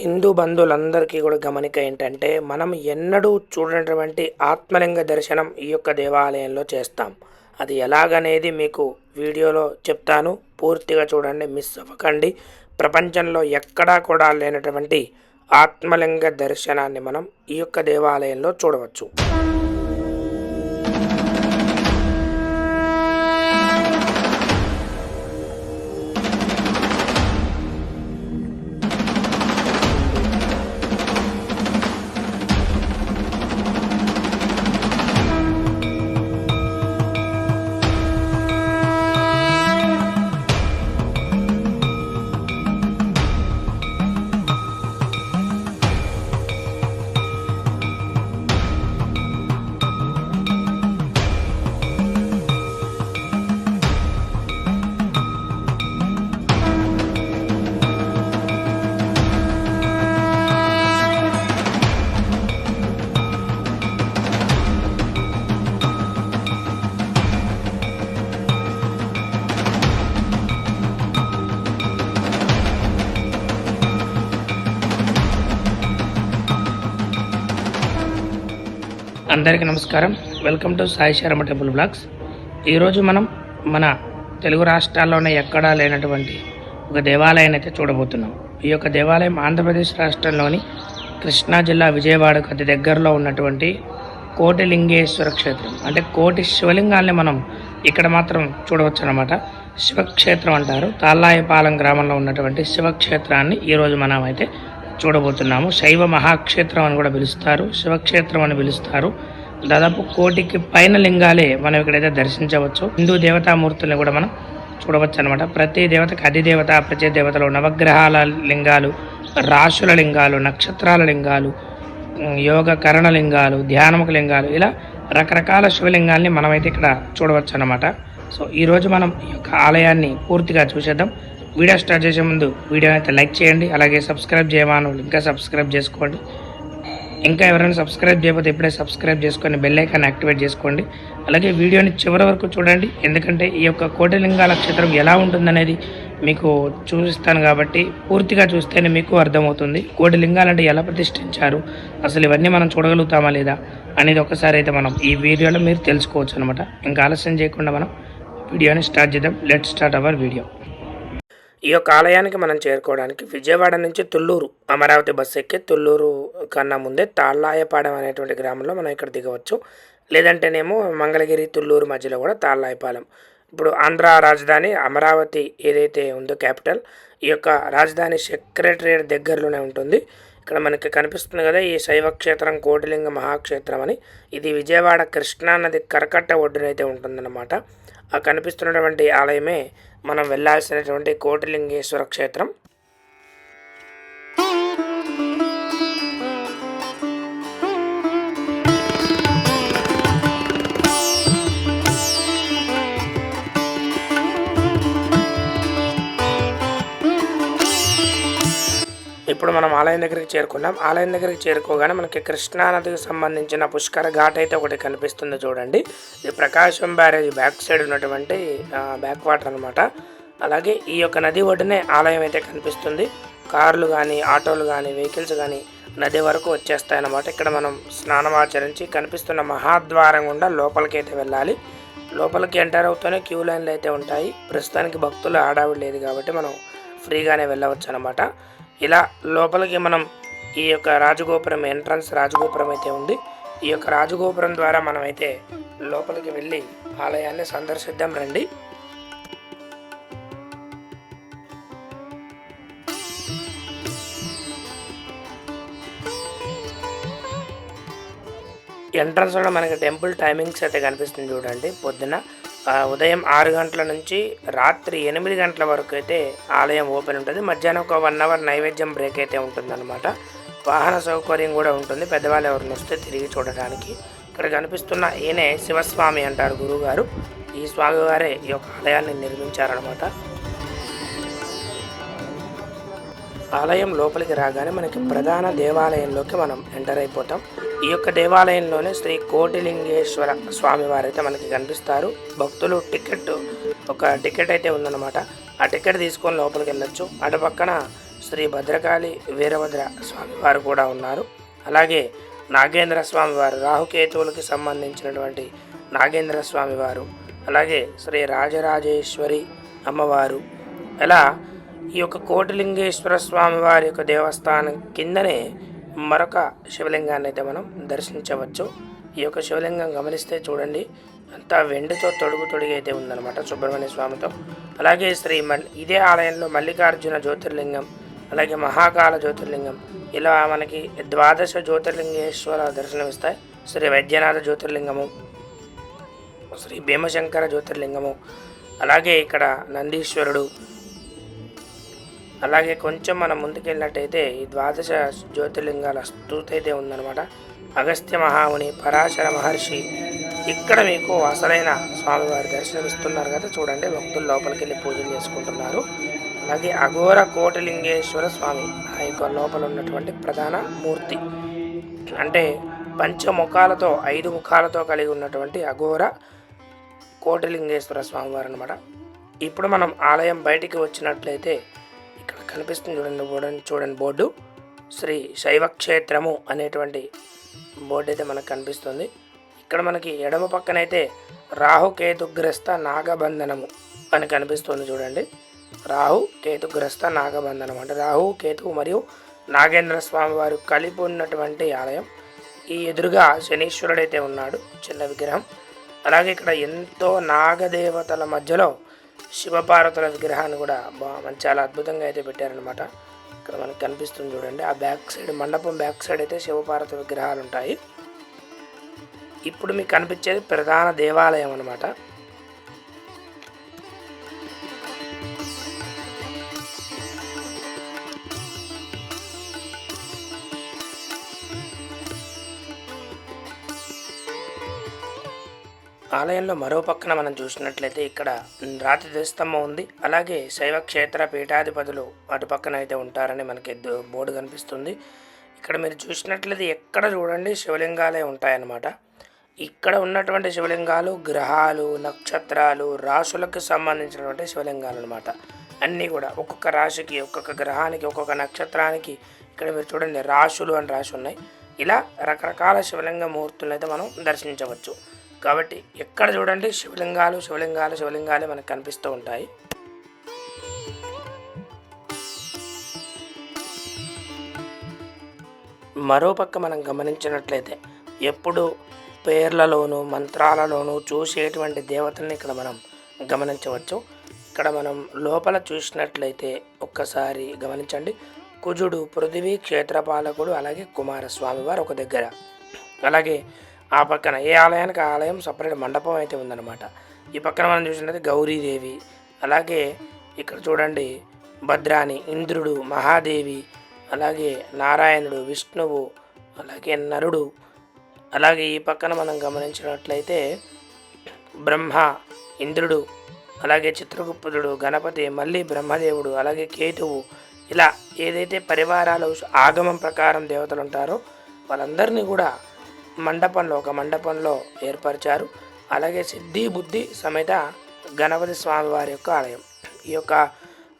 హిందూ బంధువులందరికీ కూడా గమనిక ఏంటంటే మనం ఎన్నడూ చూడనటువంటి ఆత్మలింగ దర్శనం ఈ యొక్క దేవాలయంలో చేస్తాం. అది ఎలాగనేది మీకు వీడియోలో చెప్తాను. పూర్తిగా చూడండి మిస్ అవ్వకండి. ప్రపంచంలో ఎక్కడా కూడా లేనటువంటి ఆత్మలింగ దర్శనాన్ని మనం ఈ యొక్క దేవాలయంలో చూడవచ్చు. అందరికీ నమస్కారం. Welcome to Sai Sharma temple blogs. ఈరోజు మనం మన తెలుగు రాష్ట్రాల్లోనే ఎక్కడా లేనటువంటి ఒక దేవాలయాన్ని అయితే చూడబోతున్నాం. ఈ యొక్క దేవాలయం ఆంధ్రప్రదేశ్ రాష్ట్రంలోని కృష్ణా జిల్లా విజయవాడకు అతి దగ్గరలో ఉన్నటువంటి కోటిలింగేశ్వర క్షేత్రం. అంటే కోటి శివలింగాల్ని మనం ఇక్కడ మాత్రం చూడవచ్చు అనమాట శివక్షేత్రం అంటారు. తాళ్ళాయపాలెం గ్రామంలో ఉన్నటువంటి శివక్షేత్రాన్ని ఈరోజు మనం అయితే చూడబోతున్నాము. శైవ మహాక్షేత్రం అని కూడా పిలుస్తారు. శివక్షేత్రం అని పిలుస్తారు. దాదాపు కోటికి పైన లింగాలే మనం ఇక్కడైతే దర్శించవచ్చు. హిందూ దేవతామూర్తుల్ని కూడా మనం చూడవచ్చు అనమాట ప్రతి దేవతకు అధిదేవత ప్రతి దేవతలు నవగ్రహాల లింగాలు రాశుల లింగాలు నక్షత్రాల లింగాలు యోగ కరణ లింగాలు ధ్యానముఖ లింగాలు ఇలా రకరకాల శివలింగాల్ని మనమైతే ఇక్కడ చూడవచ్చు అనమాట సో ఈరోజు మనం ఈ యొక్క ఆలయాన్ని పూర్తిగా చూసేద్దాం. వీడియో స్టార్ట్ చేసే ముందు వీడియోని అయితే లైక్ చేయండి అలాగే సబ్స్క్రైబ్ చేయమని ఇంకా సబ్స్క్రైబ్ చేసుకోండి. ఇంకా ఎవరైనా సబ్స్క్రైబ్ చేయకపోతే ఇప్పుడే సబ్స్క్రైబ్ చేసుకొని బెల్ ఐకాన్ యాక్టివేట్ చేసుకోండి. అలాగే వీడియోని చివరి వరకు చూడండి ఎందుకంటే ఈ యొక్క కోటిలింగాల క్షేత్రం ఎలా ఉంటుందనేది మీకు చూపిస్తాను కాబట్టి పూర్తిగా చూస్తేనే మీకు అర్థమవుతుంది. కోటి అంటే ఎలా ప్రతిష్ఠించారు అసలు ఇవన్నీ మనం చూడగలుగుతామా లేదా అనేది ఒకసారి అయితే మనం ఈ వీడియోలో మీరు తెలుసుకోవచ్చు అనమాట ఇంకా ఆలస్యం చేయకుండా మనం వీడియోని స్టార్ట్ చేద్దాం. లెట్ స్టార్ట్ అవర్ వీడియో ఈ యొక్క ఆలయానికి మనం చేరుకోవడానికి విజయవాడ నుంచి తుళ్ళూరు అమరావతి బస్సు ఎక్కి తుళ్ళూరు కన్నా ముందే తాళ్ళాయపాడెం అనేటువంటి గ్రామంలో మనం ఇక్కడ దిగవచ్చు. లేదంటేనేమో మంగళగిరి తుళ్ళూరు మధ్యలో కూడా తాళ్ళాయపాలెం ఇప్పుడు ఆంధ్ర రాజధాని అమరావతి ఏదైతే ఉందో క్యాపిటల్ ఈ యొక్క రాజధాని సెక్రటరియట్ దగ్గరలోనే ఉంటుంది. ఇక్కడ మనకి కనిపిస్తుంది కదా ఈ శైవ క్షేత్రం కోటిలింగ మహాక్షేత్రం అని. ఇది విజయవాడ కృష్ణా నది కరకట్ట ఒడ్డునైతే ఉంటుందన్నమాట. ఆ కనిపిస్తున్నటువంటి ఆలయమే మనం వెళ్ళాల్సినటువంటి కోటిలింగేశ్వర క్షేత్రం. ఇప్పుడు మనం ఆలయం దగ్గరికి చేరుకున్నాం. ఆలయం దగ్గరికి చేరుకోగానే మనకి కృష్ణా నదికి సంబంధించిన పుష్కర ఘాట్ అయితే ఒకటి కనిపిస్తుంది చూడండి. ఇది ప్రకాశం బ్యారేజ్ బ్యాక్ సైడ్ ఉన్నటువంటి బ్యాక్ వాటర్ అనమాట అలాగే ఈ యొక్క నది ఒడ్డునే ఆలయం అయితే కనిపిస్తుంది. కార్లు కానీ ఆటోలు కానీ వెహికల్స్ కానీ నది వరకు వచ్చేస్తాయి అన్నమాట ఇక్కడ మనం స్నానం ఆచరించి కనిపిస్తున్న మహాద్వారం గుండా లోపలికి అయితే వెళ్ళాలి. లోపలికి ఎంటర్ అవుతూనే క్యూ లైన్లు అయితే ఉంటాయి. ప్రస్తుతానికి భక్తులు ఆడావిడ లేదు కాబట్టి మనం ఫ్రీగానే వెళ్ళవచ్చు అనమాట ఇలా లోపలికి మనం ఈ యొక్క రాజగోపురం ఎంట్రన్స్ రాజగోపురం అయితే ఉంది. ఈ యొక్క రాజగోపురం ద్వారా మనమైతే లోపలికి వెళ్ళి ఆలయాన్ని సందర్శిద్దాం రండి. ఎంట్రన్స్లో మనకి టెంపుల్ టైమింగ్స్ అయితే కనిపిస్తుంది చూడండి. పొద్దున ఉదయం ఆరు గంటల నుంచి రాత్రి ఎనిమిది గంటల వరకు అయితే ఆలయం ఓపెన్ ఉంటుంది. మధ్యాహ్నం ఒక వన్ అవర్ నైవేద్యం బ్రేక్ అయితే ఉంటుందన్నమాట. వాహన సౌకర్యం కూడా ఉంటుంది. పెద్దవాళ్ళు ఎవరిని వస్తే తిరిగి చూడడానికి. ఇక్కడ కనిపిస్తున్న ఈయనే శివస్వామి అంటారు గురువుగారు. ఈ స్వామివారే ఈ యొక్క ఆలయాన్ని నిర్మించారనమాట ఆలయం లోపలికి రాగానే మనకి ప్రధాన దేవాలయంలోకి మనం ఎంటర్ అయిపోతాం. ఈ యొక్క దేవాలయంలోనే శ్రీ కోటిలింగేశ్వర స్వామి వారైతే మనకి కనిపిస్తారు. భక్తులు టికెట్ ఒక టికెట్ అయితే ఉందన్నమాట. ఆ టికెట్ తీసుకొని లోపలికి వెళ్ళొచ్చు. అటు పక్కన శ్రీ భద్రకాళి వీరభద్ర స్వామివారు కూడా ఉన్నారు. అలాగే నాగేంద్ర స్వామివారు రాహుకేతువులకి సంబంధించినటువంటి నాగేంద్ర స్వామివారు అలాగే శ్రీ రాజరాజేశ్వరి అమ్మవారు ఇలా ఈ యొక్క కోటిలింగేశ్వర స్వామి వారి యొక్క దేవస్థానం కిందనే మరొక శివలింగాన్ని అయితే మనం దర్శించవచ్చు. ఈ యొక్క శివలింగం గమనిస్తే చూడండి అంతా వెండితో తొడుగు తొడిగి అయితే ఉందన్నమాట సుబ్రహ్మణ్య స్వామితో. అలాగే శ్రీ మల్ ఇదే ఆలయంలో మల్లికార్జున జ్యోతిర్లింగం అలాగే మహాకాల జ్యోతిర్లింగం ఇలా మనకి ద్వాదశ జ్యోతిర్లింగేశ్వర దర్శనమిస్తాయి. శ్రీ వైద్యనాథ జ్యోతిర్లింగము శ్రీ భీమశంకర జ్యోతిర్లింగము అలాగే ఇక్కడ నందీశ్వరుడు అలాగే కొంచెం మనం ముందుకెళ్ళినట్టయితే ఈ ద్వాదశ జ్యోతిర్లింగాల స్తూతి అయితే ఉందన్నమాట. అగస్త్య మహాముని పరాశర మహర్షి ఇక్కడ మీకు అసలైన స్వామివారి దర్శనమిస్తున్నారు కదా. చూడండి భక్తులు లోపలికి వెళ్ళి పూజలు చేసుకుంటున్నారు. అలాగే అఘోర కోటిలింగేశ్వర స్వామి ఆ యొక్క లోపల ఉన్నటువంటి ప్రధాన మూర్తి. అంటే పంచముఖాలతో ఐదు ముఖాలతో కలిగి ఉన్నటువంటి అఘోర కోటిలింగేశ్వర స్వామివారు అనమాట ఇప్పుడు మనం ఆలయం బయటికి వచ్చినట్లయితే కనిపిస్తుంది చూడండి చూడండి చూడండి బోర్డు. శ్రీ శైవ క్షేత్రము అనేటువంటి బోర్డు అయితే మనకు కనిపిస్తుంది. ఇక్కడ మనకి ఎడమ పక్కనైతే రాహుకేతుగ్రస్త నాగబంధనము అని కనిపిస్తుంది చూడండి. రాహు కేతుగ్రస్త నాగబంధనం అంటే రాహు కేతు మరియు నాగేంద్ర స్వామి వారు కలిపి ఉన్నటువంటి ఆలయం. ఈ ఎదురుగా శనీశ్వరుడైతే ఉన్నాడు చిన్న విగ్రహం. అలాగే ఇక్కడ ఎంతో నాగదేవతల మధ్యలో శివపార్వతుల విగ్రహాన్ని కూడా బా మంచి చాలా అద్భుతంగా అయితే పెట్టారనమాట ఇక్కడ మనకు కనిపిస్తుంది చూడండి. ఆ బ్యాక్ సైడ్ మండపం బ్యాక్ సైడ్ అయితే శివపార్వత విగ్రహాలు ఉంటాయి. ఇప్పుడు మీకు కనిపించేది ప్రధాన దేవాలయం అనమాట ఆలయంలో మరో పక్కన మనం చూసినట్లయితే ఇక్కడ రాతి ధ్వజస్తంభం ఉంది. అలాగే శైవ క్షేత్ర పీఠాధిపతులు అటు పక్కన అయితే ఉంటారని మనకి దో- బోర్డు కనిపిస్తుంది. ఇక్కడ మీరు చూసినట్లయితే ఎక్కడ చూడండి శివలింగాలే ఉంటాయన్నమాట. ఇక్కడ ఉన్నటువంటి శివలింగాలు గ్రహాలు నక్షత్రాలు రాశులకు సంబంధించినటువంటి శివలింగాలు అనమాట అన్నీ కూడా ఒక్కొక్క రాశికి ఒక్కొక్క గ్రహానికి ఒక్కొక్క నక్షత్రానికి ఇక్కడ మీరు చూడండి రాశులు అని రాసి ఉన్నాయి. ఇలా రకరకాల శివలింగ మూర్తులను అయితే మనం దర్శించవచ్చు. కాబట్టి ఎక్కడ చూడండి శివలింగాలు శివలింగాలు శివలింగాలే మనకు కనిపిస్తూ ఉంటాయి. మరోపక్క మనం గమనించినట్లయితే ఎప్పుడు పేర్లలోనూ మంత్రాలలోనూ చూసేటువంటి దేవతల్ని ఇక్కడ మనం గమనించవచ్చు. ఇక్కడ మనం లోపల చూసినట్లయితే ఒక్కసారి గమనించండి. కుజుడు పృథివీ క్షేత్రపాలకుడు అలాగే కుమారస్వామి వారు ఒక దగ్గర. అలాగే ఆ పక్కన ఏ ఆలయానికి ఆ ఆలయం సపరేట్ మండపం అయితే ఉందన్నమాట. ఈ పక్కన మనం చూసినది గౌరీదేవి అలాగే ఇక్కడ చూడండి భద్రాని ఇంద్రుడు మహాదేవి అలాగే నారాయణుడు విష్ణువు అలాగే నరుడు అలాగే ఈ పక్కన మనం గమనించినట్లయితే బ్రహ్మ ఇంద్రుడు అలాగే చిత్రగుప్తుడు గణపతి మళ్ళీ బ్రహ్మదేవుడు అలాగే కేతువు ఇలా ఏదైతే పరివారాలు ఆగమం ప్రకారం దేవతలు ఉంటారో వాళ్ళందరినీ కూడా మండపంలో ఒక మండపంలో ఏర్పరిచారు. అలాగే సిద్ధి బుద్ధి సమేత గణపతి స్వామి వారి యొక్క ఆలయం. ఈ యొక్క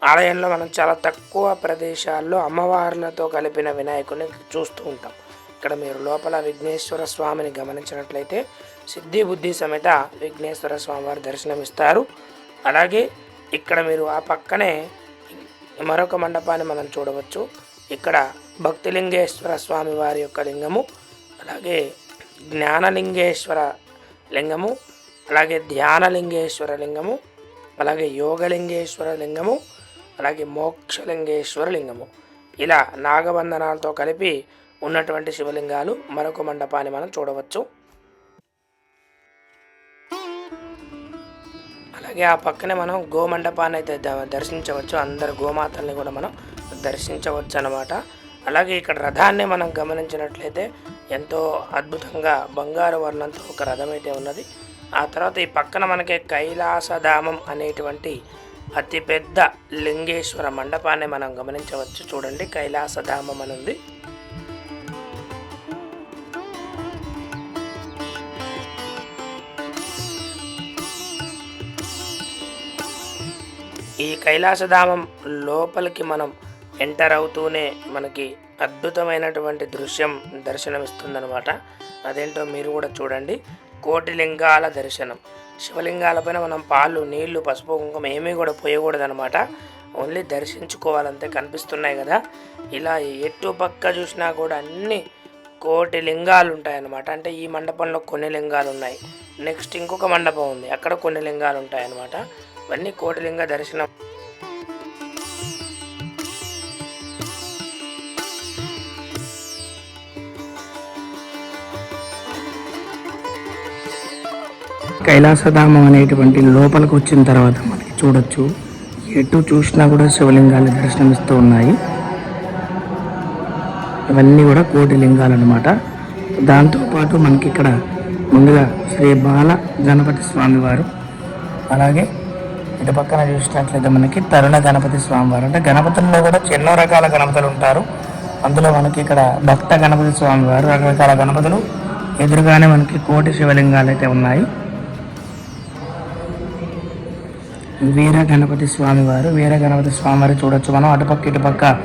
ఆలయంలో మనం చాలా తక్కువ ప్రదేశాల్లో అమ్మవార్లతో కలిపిన వినాయకుడిని చూస్తూ ఉంటాం. ఇక్కడ మీరు లోపల విఘ్నేశ్వర స్వామిని గమనించినట్లయితే సిద్ధి బుద్ధి సమేత విఘ్నేశ్వర స్వామి వారి దర్శనమిస్తారు. అలాగే ఇక్కడ మీరు ఆ పక్కనే మరొక మండపాన్ని మనం చూడవచ్చు. ఇక్కడ భక్తిలింగేశ్వర స్వామి వారి యొక్క లింగము అలాగే జ్ఞానలింగేశ్వర లింగము అలాగే ధ్యానలింగేశ్వర లింగము అలాగే యోగలింగేశ్వర లింగము అలాగే మోక్షలింగేశ్వర లింగము. ఇలా నాగబంధనాలతో కలిపి ఉన్నటువంటి శివలింగాలు మరొక మండపాన్ని మనం చూడవచ్చు. అలాగే ఆ పక్కనే మనం గోమండపాన్ని అయితే ద- దర్శించవచ్చు. అందరు గోమాతల్ని కూడా మనం దర్శించవచ్చు అన్నమాట అలాగే ఇక్కడ రథాన్ని మనం గమనించినట్లయితే ఎంతో అద్భుతంగా బంగారు వర్ణంతో ఒక రథం అయితే ఉన్నది. ఆ తర్వాత ఈ పక్కన మనకి కైలాసధామం అనేటువంటి అతిపెద్ద లింగేశ్వర మండపాన్ని మనం గమనించవచ్చు. చూడండి కైలాసధామం అని ఉంది. ఈ కైలాసధామం లోపలికి మనం ఎంటర్ అవుతూనే మనకి అద్భుతమైనటువంటి దృశ్యం దర్శనమిస్తుందనమాట అదేంటో మీరు కూడా చూడండి. కోటిలింగాల దర్శనం. శివలింగాలపైన మనం పాలు నీళ్ళు పసుపు కుంకుమ ఏమీ కూడా పోయకూడదనమాట ఓన్లీ దర్శించుకోవాలంతే కనిపిస్తున్నాయి కదా. ఇలా ఎటు పక్క చూసినా కూడా అన్ని కోటి లింగాలు ఉంటాయన్నమాట అంటే ఈ మండపంలో కొన్ని లింగాలు ఉన్నాయి నెక్స్ట్ ఇంకొక మండపం ఉంది. అక్కడ కొన్ని లింగాలు ఉంటాయన్నమాట ఇవన్నీ కోటిలింగ దర్శనం. కైలాసధామం అనేటువంటి లోపలికి వచ్చిన తర్వాత మనకి చూడొచ్చు. ఎటు చూసినా కూడా శివలింగాలు దర్శనమిస్తూ ఉన్నాయి. ఇవన్నీ కూడా కోటి లింగాలు అనమాట దాంతోపాటు మనకి ఇక్కడ ముందుగా శ్రీ బాల గణపతి స్వామి వారు అలాగే ఇటు పక్కన చూసినట్లయితే మనకి తరుణ గణపతి స్వామి వారు. అంటే గణపతుల్లో కూడా ఎన్నో రకాల గణపతులు ఉంటారు. అందులో మనకి ఇక్కడ భక్త గణపతి స్వామి వారు రకరకాల గణపతులు. ఎదురుగానే మనకి కోటి శివలింగాలు అయితే ఉన్నాయి. వీర గణపతి స్వామి వారు వీర గణపతి స్వామి వారు చూడొచ్చు. మనం అటుపక్క ఇటుపక్క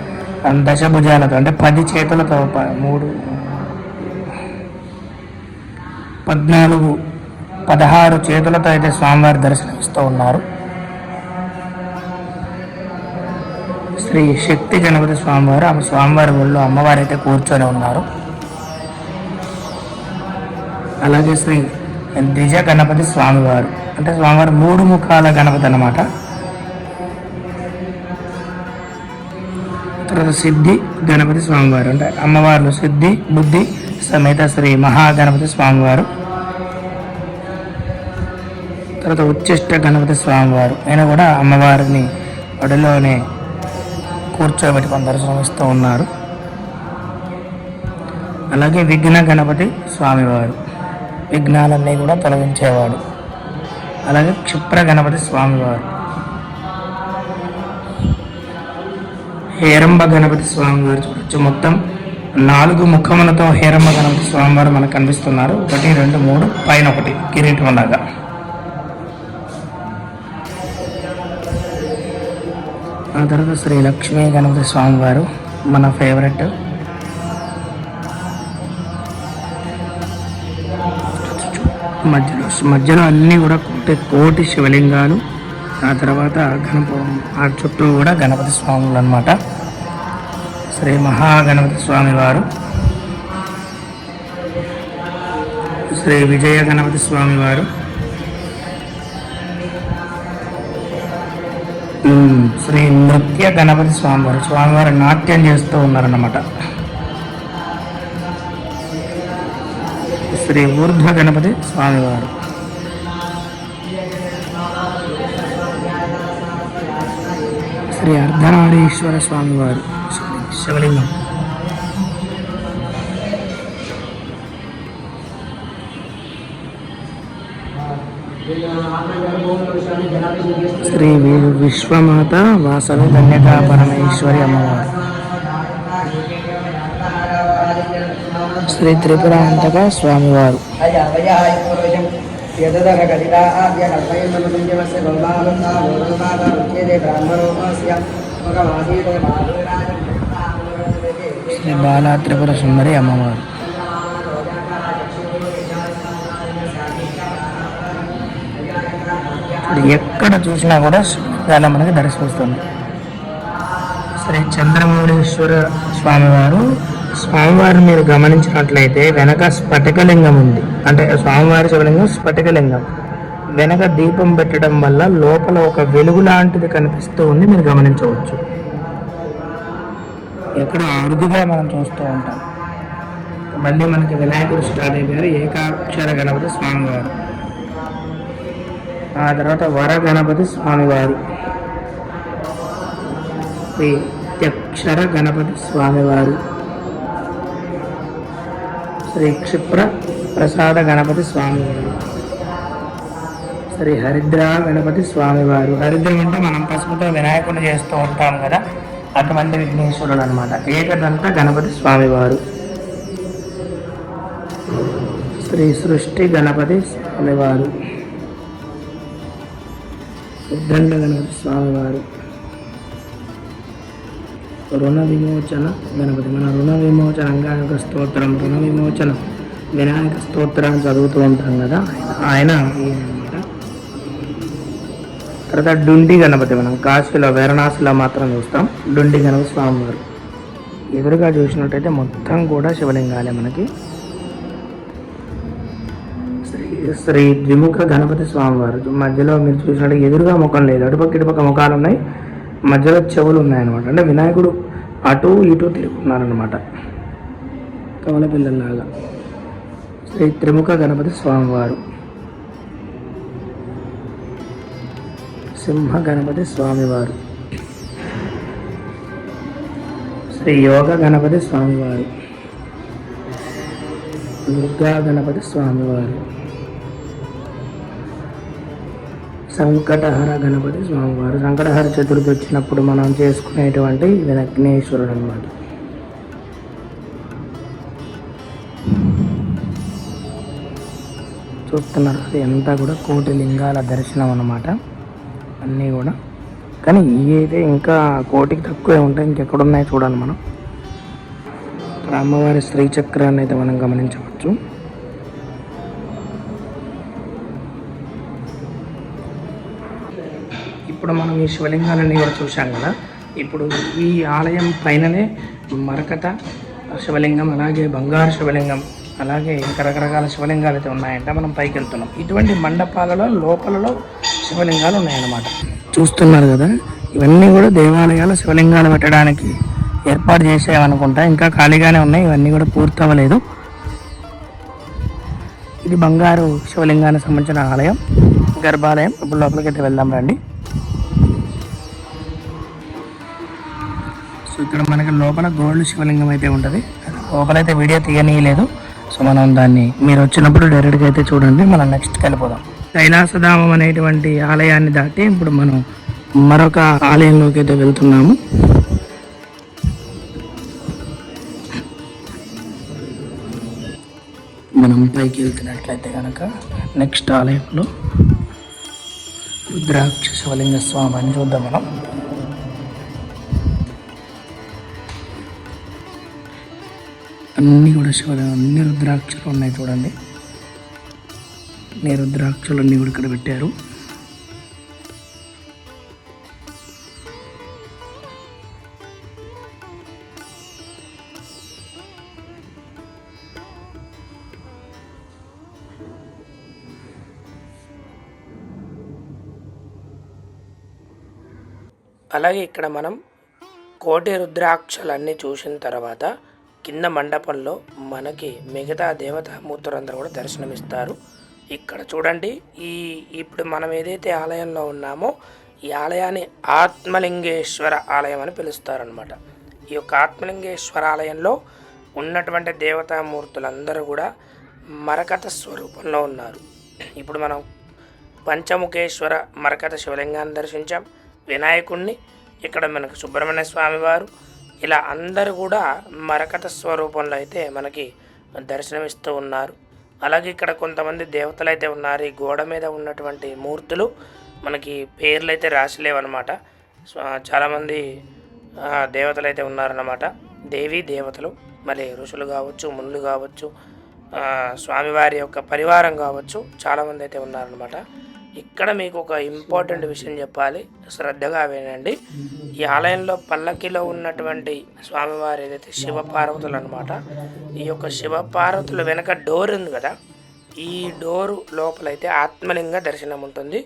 దశభుజాలతో అంటే పది చేతులతో ప- మూడు పద్నాలుగు పదహారు చేతులతో అయితే స్వామివారి దర్శనమిస్తూ ఉన్నారు. శ్రీ శక్తి గణపతి స్వామివారు ఆమె స్వామివారి ఒళ్ళు అమ్మవారు అయితే కూర్చొని ఉన్నారు. అలాగే శ్రీ ద్విజ గణపతి స్వామివారు. అంటే స్వామివారు మూడు ముఖాల గణపతి అన్నమాట. తర్వాత సిద్ధి గణపతి స్వామివారు. అంటే అమ్మవార్లు సిద్ధి బుద్ధి సమేత శ్రీ మహాగణపతి స్వామివారు. తర్వాత ఉచ్చిష్ట గణపతి స్వామివారు. ఆయన కూడా అమ్మవారిని ఒడిలోనే కొందరు దర్శనమిస్తూ ఉన్నారు. అలాగే విఘ్న గణపతి స్వామివారు. విఘ్నాలన్నీ కూడా తొలగించేవాడు. అలాగే క్షిప్ర గణపతి స్వామివారు. హేరంబ గణపతి స్వామివారు చూడొచ్చు. మొత్తం నాలుగు ముఖములతో హేరంబ గణపతి స్వామివారు మనకు కనిపిస్తున్నారు. ఒకటి రెండు మూడు పైన ఒకటి కిరీటం లాగా. ఆ తర్వాత శ్రీ లక్ష్మీ గణపతి స్వామివారు మన ఫేవరెట్ మధ్యలో మధ్యలో అన్నీ కూడా కోటి కోటి శివలింగాలు ఆ తర్వాత గణప ఆ చుట్టూ కూడా గణపతి స్వాములు అనమాట శ్రీ మహాగణపతి స్వామి వారు. శ్రీ విజయ గణపతి స్వామి వారు. శ్రీ నృత్య గణపతి స్వామివారు స్వామివారు నాట్యం చేస్తూ ఉన్నారన్నమాట. శ్రీ ఊర్ధ్వ గణపతి స్వామివారు. శ్రీ అర్ధనారీశ్వర స్వామివారు. శివలింగం. శ్రీ విశ్వమాత వాసవి కన్యకా పరమేశ్వరి అమ్మవారు. శ్రీ త్రిపురాంతక స్వామివారు. శ్రీ బాలా త్రిపుర సుందరి అమ్మవారు. ఎక్కడ చూసినా కూడా చాలా మనకి దర్శనమిస్తుంది. శ్రీ చంద్రమౌళీశ్వర స్వామివారు స్వామివారిని మీరు గమనించినట్లయితే వెనక స్ఫటికలింగం ఉంది. అంటే స్వామివారి శివలింగం స్ఫటికలింగం. వెనక దీపం పెట్టడం వల్ల లోపల ఒక వెలుగు లాంటిది కనిపిస్తూ ఉంది మీరు గమనించవచ్చు. ఎక్కడ అరుదుగా మనం చూస్తూ ఉంటాం. మళ్ళీ మనకి వినాయకుడు స్టార్ట్ అయిపోయారు ఏకాక్షర గణపతి స్వామివారు. ఆ తర్వాత వర గణపతి స్వామివారు. ప్రత్యక్షర గణపతి స్వామివారు. శ్రీ క్షిప్ర ప్రసాద గణపతి స్వామివారు శ్రీ హరిద్ర గణపతి స్వామివారు హరిద్రం అంటే మనం పసుపుతో వినాయకుడు చేస్తూ ఉంటాం కదా అటువంటి విఘ్నేశ్వరుడు అనమాట ఏకదంత గణపతి స్వామివారు శ్రీ సృష్టి గణపతి స్వామివారు ఉద్దండ గణపతి స్వామివారు రుణ విమోచన గణపతి. మన రుణ విమోచన అంగారక స్తోత్రం. రుణ విమోచన వినాయక స్తోత్రాన్ని చదువుతూ ఉంటాం కదా. ఆయన తర్వాత డుండి గణపతి మనం. కాశీలో వారణాసిలో మాత్రం చూస్తాం. డుండి గణపతి స్వామివారు. ఎదురుగా చూసినట్టయితే మొత్తం కూడా శివలింగాలే మనకి. శ్రీ శ్రీ ద్విముఖ గణపతి స్వామివారు. మధ్యలో మీరు చూసినట్టు ఎదురుగా ముఖం లేదు. అటుపక్క ఇటుపక్క ముఖాలు ఉన్నాయి మధ్యలో చెవులు ఉన్నాయన్నమాట. అంటే వినాయకుడు అటు ఇటు తిరుగుతున్నారనమాట కవల పిల్లల్లాగా శ్రీ త్రిముఖ గణపతి స్వామివారు. సింహ గణపతి స్వామివారు. శ్రీ యోగ గణపతి స్వామివారు. దుర్గా గణపతి స్వామివారు. సంకటహర గణపతి స్వామివారు. సంకటహర చతుర్థి వచ్చినప్పుడు మనం చేసుకునేటువంటి విఘ్నేశ్వరుడు అనమాట చూస్తున్నారు అది అంతా కూడా కోటి లింగాల దర్శనం అనమాట అన్నీ కూడా. కానీ ఇవి అయితే ఇంకా కోటికి తక్కువే ఉంటాయి ఇంకెక్కడున్నాయో చూడాలి మనం. రామవారి అమ్మవారి శ్రీ చక్రాన్ని అయితే మనం గమనించవచ్చు. ఇప్పుడు మనం ఈ శివలింగాలన్నీ కూడా చూసాం కదా. ఇప్పుడు ఈ ఆలయం పైననే మరకత శివలింగం అలాగే బంగారు శివలింగం అలాగే ఇంకా రకరకాల శివలింగాలు అయితే ఉన్నాయంటే. మనం పైకి వెళ్తున్నాం. ఇటువంటి మండపాలలో లోపలలో శివలింగాలు ఉన్నాయన్నమాట. చూస్తున్నారు కదా ఇవన్నీ కూడా దేవాలయాలు శివలింగాలు పెట్టడానికి ఏర్పాటు చేసేవనుకుంటా. ఇంకా ఖాళీగానే ఉన్నాయి ఇవన్నీ కూడా పూర్తవ్వలేదు. ఇది బంగారు శివలింగానికి సంబంధించిన ఆలయం గర్భాలయం. ఇప్పుడు లోపలికి అయితే వెళ్దాం రండి. ఇక్కడ మనకి లోపల గోల్డ్ శివలింగం అయితే ఉంటుంది. లోపల అయితే వీడియో తీయనీయలేదు. సో మనం దాన్ని మీరు వచ్చినప్పుడు డైరెక్ట్గా అయితే చూడండి. మనం నెక్స్ట్కి వెళ్ళిపోదాం కైలాసధామం అనేటువంటి ఆలయాన్ని దాటి ఇప్పుడు మనం మరొక ఆలయంలోకి అయితే వెళ్తున్నాము. మనం పైకి వెళ్తున్నట్లయితే కనుక నెక్స్ట్ ఆలయంలో రుద్రాక్ష శివలింగ స్వామి అని చూద్దాం మనం. అన్నీ కూడా శివలింగం అన్ని రుద్రాక్షలు ఉన్నాయి చూడండి. అన్ని రుద్రాక్షలు అన్నీ కూడా ఇక్కడ పెట్టారు. అలాగే ఇక్కడ మనం కోటి రుద్రాక్షలన్నీ చూసిన తర్వాత కింద మండపంలో మనకి మిగతా దేవతామూర్తులందరూ కూడా దర్శనమిస్తారు. ఇక్కడ చూడండి ఈ ఇప్పుడు మనం ఏదైతే ఆలయంలో ఉన్నామో ఈ ఆలయాన్ని ఆత్మలింగేశ్వర ఆలయం అని పిలుస్తారనమాట ఈ యొక్క ఆత్మలింగేశ్వర ఆలయంలో ఉన్నటువంటి దేవతామూర్తులందరూ కూడా మరకత స్వరూపంలో ఉన్నారు. ఇప్పుడు మనం పంచముఖేశ్వర మరకత శివలింగాన్ని దర్శించాం. వినాయకుణ్ణి ఇక్కడ మనకు సుబ్రహ్మణ్య స్వామివారు ఇలా అందరూ కూడా మరకత స్వరూపంలో అయితే మనకి దర్శనమిస్తూ ఉన్నారు. అలాగే ఇక్కడ కొంతమంది దేవతలు అయితే ఉన్నారు. ఈ గోడ మీద ఉన్నటువంటి మూర్తులు మనకి పేర్లు అయితే రాసిలేవన్నమాట చాలామంది దేవతలు అయితే ఉన్నారన్నమాట. దేవి దేవతలు మరి ఋషులు కావచ్చు మునులు కావచ్చు స్వామివారి యొక్క పరివారం కావచ్చు చాలామంది అయితే ఉన్నారనమాట ఇక్కడ మీకు ఒక ఇంపార్టెంట్ విషయం చెప్పాలి. శ్రద్ధగా వినండి. ఈ ఆలయంలో పల్లకిలో ఉన్నటువంటి స్వామివారి ఏదైతే శివపార్వతులు అనమాట ఈ యొక్క శివపార్వతుల వెనక డోర్ ఉంది కదా ఈ డోరు లోపలైతే ఆత్మలింగ దర్శనం ఉంటుంది.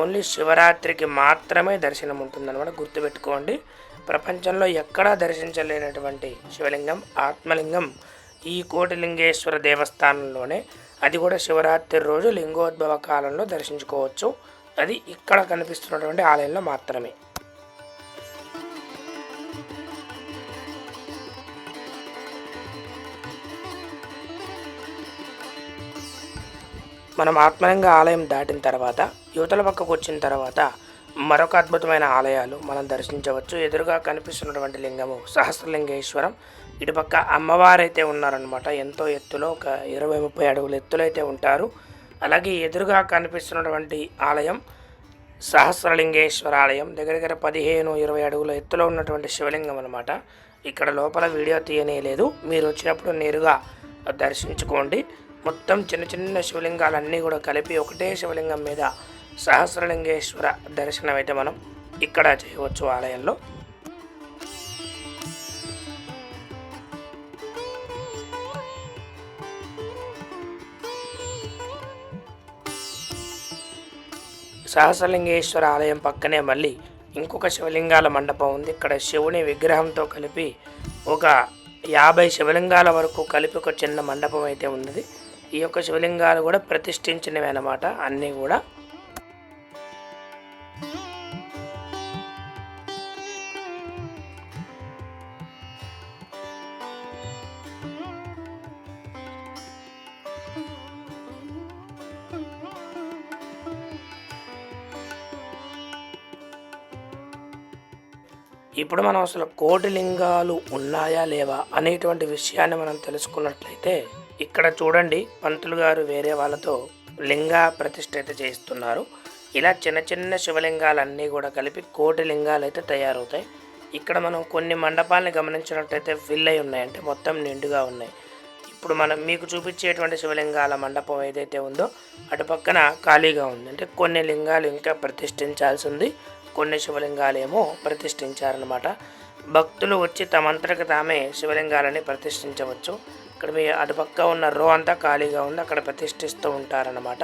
ఓన్లీ శివరాత్రికి మాత్రమే దర్శనం ఉంటుంది అనమాట గుర్తుపెట్టుకోండి. ప్రపంచంలో ఎక్కడా దర్శించలేనటువంటి శివలింగం ఆత్మలింగం ఈ కోటిలింగేశ్వర దేవస్థానంలోనే అది కూడా శివరాత్రి రోజు లింగోద్భవ కాలంలో దర్శించుకోవచ్చు. అది ఇక్కడ కనిపిస్తున్నటువంటి ఆలయంలో మాత్రమే. మనం ఆత్మలింగ ఆలయం దాటిన తర్వాత యువతల పక్కకు వచ్చిన తర్వాత మరొక అద్భుతమైన ఆలయాలు మనం దర్శించవచ్చు. ఎదురుగా కనిపిస్తున్నటువంటి లింగము సహస్రలింగేశ్వరం. ఇటుపక్క అమ్మవారు అయితే ఉన్నారనమాట ఎంతో ఎత్తులో ఒక ఇరవై ముప్పై అడుగుల ఎత్తులైతే ఉంటారు. అలాగే ఎదురుగా కనిపిస్తున్నటువంటి ఆలయం సహస్రలింగేశ్వర ఆలయం. దగ్గర దగ్గర పదిహేను ఇరవై అడుగుల ఎత్తులో ఉన్నటువంటి శివలింగం అనమాట ఇక్కడ లోపల వీడియో తీయనేలేదు. మీరు వచ్చినప్పుడు నేరుగా దర్శించుకోండి. మొత్తం చిన్న చిన్న శివలింగాలన్నీ కూడా కలిపి ఒకటే శివలింగం మీద సహస్రలింగేశ్వర దర్శనం అయితే మనం ఇక్కడ చేయవచ్చు ఆలయంలో. సహస్రలింగేశ్వర ఆలయం పక్కనే మళ్ళీ ఇంకొక శివలింగాల మండపం ఉంది. ఇక్కడ శివుని విగ్రహంతో కలిపి ఒక యాభై శివలింగాల వరకు కలిపి ఒక చిన్న మండపం అయితే ఉన్నది. ఈ యొక్క శివలింగాలు కూడా ప్రతిష్ఠించినవి అన్నమాట. అన్నీ కూడా ఇప్పుడు మనం అసలు కోటి లింగాలు ఉన్నాయా లేవా అనేటువంటి విషయాన్ని మనం తెలుసుకున్నట్లయితే ఇక్కడ చూడండి పంతులు గారు వేరే వాళ్ళతో లింగ ప్రతిష్ఠ అయితే చేస్తున్నారు ఇలా చిన్న చిన్న శివలింగాలన్నీ కూడా కలిపి కోటి లింగాలు అయితే తయారవుతాయి. ఇక్కడ మనం కొన్ని మండపాలని గమనించినట్లయితే ఫిల్ అయి ఉన్నాయి. అంటే మొత్తం నిండుగా ఉన్నాయి. ఇప్పుడు మనం మీకు చూపించేటువంటి శివలింగాల మండపం ఏదైతే ఉందో అటు పక్కన ఖాళీగా ఉంది. అంటే కొన్ని లింగాలు ఇంకా ప్రతిష్ఠించాల్సి ఉంది. కొన్ని శివలింగాలేమో ప్రతిష్ఠించారనమాట భక్తులు వచ్చి తమంతటికి తామే శివలింగాలని ప్రతిష్ఠించవచ్చు. ఇక్కడ మీ అటుపక్క ఉన్న రో అంతా ఖాళీగా ఉంది. అక్కడ ప్రతిష్ఠిస్తూ ఉంటారనమాట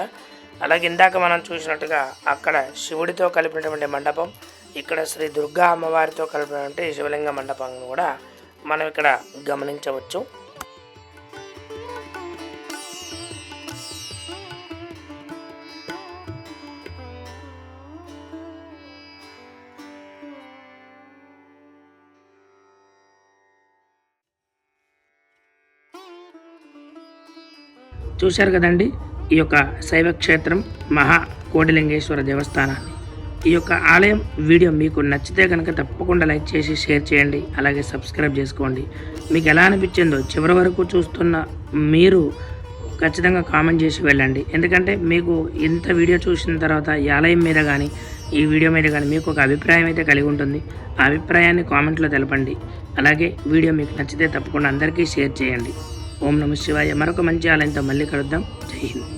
అలాగే ఇందాక మనం చూసినట్టుగా అక్కడ శివుడితో కలిపినటువంటి మండపం ఇక్కడ శ్రీ దుర్గా అమ్మవారితో కలిపినటువంటి శివలింగ మండపం కూడా మనం ఇక్కడ గమనించవచ్చు. చూశారు కదండి? ఈ యొక్క శైవ క్షేత్రం మహా కోటిలింగేశ్వర దేవస్థానాన్ని. ఈ యొక్క ఆలయం వీడియో మీకు నచ్చితే కనుక తప్పకుండా లైక్ చేసి షేర్ చేయండి. అలాగే సబ్స్క్రైబ్ చేసుకోండి. మీకు ఎలా అనిపించిందో చివరి వరకు చూస్తున్న మీరు ఖచ్చితంగా కామెంట్ చేసి వెళ్ళండి. ఎందుకంటే మీకు ఇంత వీడియో చూసిన తర్వాత ఈ ఆలయం మీద కానీ ఈ వీడియో మీద కానీ మీకు ఒక అభిప్రాయం అయితే కలిగి ఉంటుంది. ఆ అభిప్రాయాన్ని కామెంట్లో తెలపండి. అలాగే వీడియో మీకు నచ్చితే తప్పకుండా అందరికీ షేర్ చేయండి. ఓం నమ శివాయ. మరొక మంచి ఆలయంతో మళ్ళీ కలుద్దాం. జై హింద్.